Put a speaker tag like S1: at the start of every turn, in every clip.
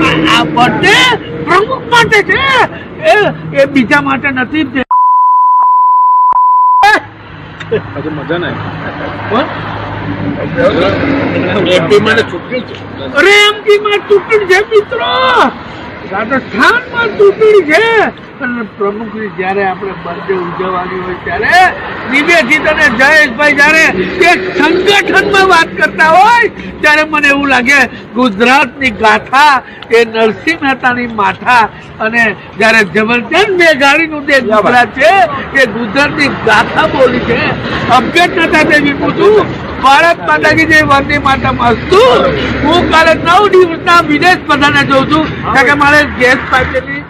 S1: આ- આ પ્રમુખ માટે છે
S2: છે
S1: અરે એમપીમાં ચૂંટણી છે મિત્રો. રાજસ્થાનમાં ચૂંટણી છે. અને પ્રમુખની જ્યારે આપણે બર્થડે ઉજવવાની હોય ત્યારે નિવેદિત અને જયેશભાઈ જ્યારે એક સંગઠનમાં વાત કરતા હોય ત્યારે મને એવું લાગે ગુજરાતની ગાથા એ નરસિંહ મહેતાની માથા અને જ્યારે જબરજસ્ત મેઘાણીનું જે ગુજરાત છે એ ગુજરાતની ગાથા બોલી છે. અભ્યર્થ તે દેવી પૂછું ભારત માતા કી જય વંદે માતા મસ્તુ હું કાલે નવ દિવસના વિદેશ બધાને જોઉં છું. કારણ કે મારે ગેસ પાઇપની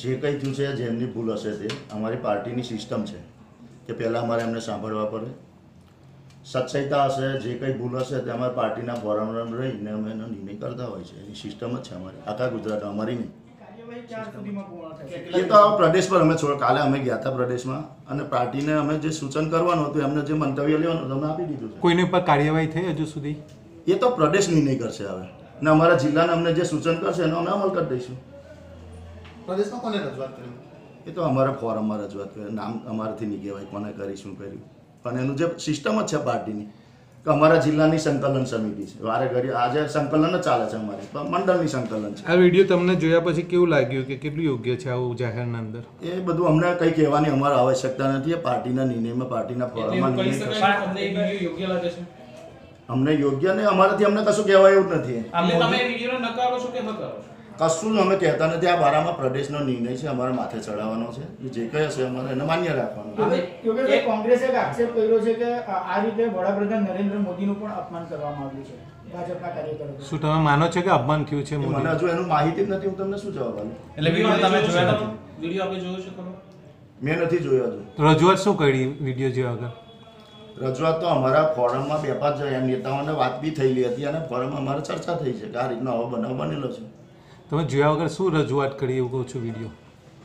S3: જે કંઈ થયું છે જેમની ભૂલ હશે તે અમારી પાર્ટીની સિસ્ટમ છે કે પહેલાં અમારે એમને સાંભળવા પડે. સચ્ચાઈતા હશે જે કંઈ ભૂલ હશે તે અમારી પાર્ટીના ફોરમ રહીને અમે એનો નિર્ણય કરતા હોય છે. એની સિસ્ટમ જ છે અમારી આખા ગુજરાત અમારી નહીં. એ તો આ પ્રદેશ પર અમે છોડ કાલે અમે ગયા હતા પ્રદેશમાં અને પાર્ટીને અમે જે સૂચન કરવાનું હતું એમને જે મંતવ્ય લેવાનું અમે આપી દીધું છે.
S4: કોઈની ઉપર કાર્યવાહી થઈ હજુ સુધી?
S3: એ તો પ્રદેશ નિર્ણય કરશે હવે. અને અમારા જિલ્લાને અમને જે સૂચન કરશે એનો અમે અમલ કરી દઈશું.
S5: પ્રદેશમાં કોને રજૂઆત કરી?
S3: એ તો અમારા ફોરમમાં રજૂઆત કરી. નામ અમારાથી નહીં કહેવાય કોને કરી શું કર્યું. પણ એનું જે સિસ્ટમ જ છે પાર્ટીની કે અમારા જિલ્લાની સંકલન સમિતિ છે. વારે ઘડી આજે સંકલન જ ચાલે છે અમારે. મંડળની સંકલન છે.
S4: આ વીડિયો તમને જોયા પછી કેવું લાગ્યું કે કેટલું યોગ્ય છે આવું જાહેરના અંદર?
S3: એ બધું અમને કંઈ કહેવાની અમારે આવશ્યકતા નથી. એ પાર્ટીના નિર્ણયમાં પાર્ટીના ફોરમમાં નિર્ણય થશે અમને યોગ્ય ને અમારાથી અમને કશું કહેવાય એવું નથી.
S6: તમે વીડિયો નકારો છો કે નકારો છો?
S3: કશું જ અમે કહેતા નથી આ બારામાં પ્રદેશનો નિર્ણય છે અમારે માથે ચડાવવાનો છે જે કંઈ હશે અમારે એને માન્ય રાખવાનું
S7: કોંગ્રેસે એક આક્ષેપ કર્યો છે કે આ રીતે વડાપ્રધાન નરેન્દ્ર મોદીનું પણ અપમાન કરવામાં આવ્યું છે ભાજપના કાર્યકરો
S4: શું તમે માનો છો કે અપમાન થયું છે
S3: મને હજુ એનું માહિતી જ નથી હું તમને શું જવાબ આપું?
S6: એટલે વીડિયો તમે જોયો નથી. વીડિયો આપણે જોયો છે ખરો?
S3: મેં નથી જોયો હજુ.
S4: રજૂઆત શું કરી વીડિયો જોયા વગર?
S3: રજૂઆત તો અમારા ફોરમમાં બે પાંચ જયા નેતાઓને વાત બી થયેલી હતી અને ફોરમમાં અમારે ચર્ચા થઈ છે કે આ રીતનો આવો બનાવ બનેલો છે.
S4: તમે જોયા વગર શું રજૂઆત કરી એવું કહું છું વીડિયો?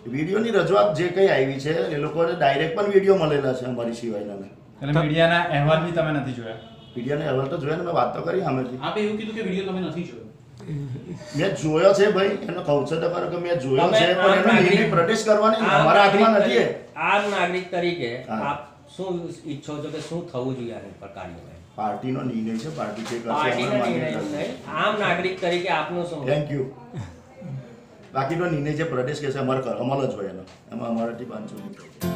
S3: વિડીયોની રજૂઆત જે કંઈ આવી છે એ લોકોને ડાયરેક્ટ પણ વીડિયો મળેલા છે અમારી સિવાયના
S6: એટલે મીડિયાના અહેવાલ બી તમે નથી જોયા?
S3: મીડિયાના અહેવાલ તો જોયા ને મેં વાત તો કરી સામેથી.
S6: આપે એવું કીધું કે વીડિયો તમે નથી જોયો.
S3: મેં જોયો છે ભાઈ એનો કહું છે તો કે મેં જોયો છે પણ એનો
S8: નાગરિક-
S3: કરવાની અમારા હાથમાં નથી
S8: આ નાગરિક તરીકે આપ શું ઈચ્છો છો કે શું થવું જોઈએ આની પર કાર્યવાહી?
S3: પાર્ટીનો નિર્ણય છે પાર્ટી જે કરશે
S8: પાર્ટીનો નિર્ણય. આમ નાગરિક તરીકે આપનો શું?
S3: થેન્ક યુ બાકીનો નિર્ણય છે પ્રદેશ કહેશે અમારે કર- અમલ જ હોય એનો. એમાં અમારાથી પાંચસો નહીં